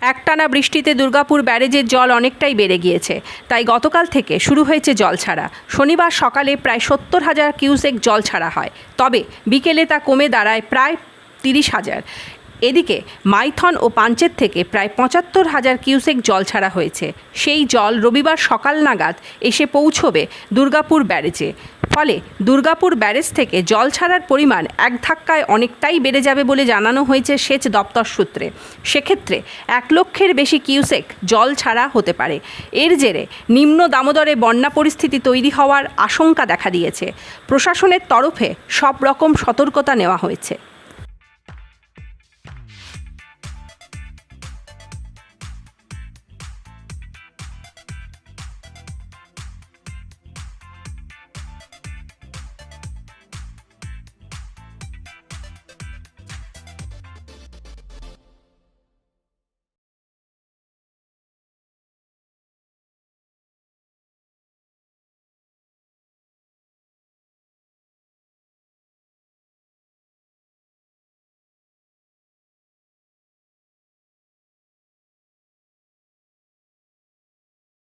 একটানা বৃষ্টিতে দুর্গাপুর ব্যারেজের জল অনেকটাই বেড়ে গিয়েছে। তাই গতকাল থেকে শুরু হয়েছে জল ছাড়া। শনিবার সকালে প্রায় সত্তর হাজার কিউসেক জল ছাড়া হয়। তবে বিকেলে তা কমে দাঁড়ায় প্রায় তিরিশ হাজার। এদিকে মাইথন ও পাঞ্চের থেকে প্রায় পঁচাত্তর হাজার কিউসেক জল ছাড়া হয়েছে। সেই জল রবিবার সকাল নাগাদ এসে পৌঁছবে দুর্গাপুর ব্যারেজে। ফলে দুর্গাপুর ব্যারেজ থেকে জল ছাড়ার পরিমাণ এক ধাক্কায় অনেকটাই বেড়ে যাবে বলে জানানো হয়েছে সেচ দপ্তর সূত্রে। সেক্ষেত্রে এক লক্ষের বেশি কিউসেক জল ছাড়া হতে পারে। এর জেরে নিম্ন দামোদরে বন্যা পরিস্থিতি তৈরি হওয়ার আশঙ্কা দেখা দিয়েছে। প্রশাসনের তরফে সব রকম সতর্কতা নেওয়া হয়েছে।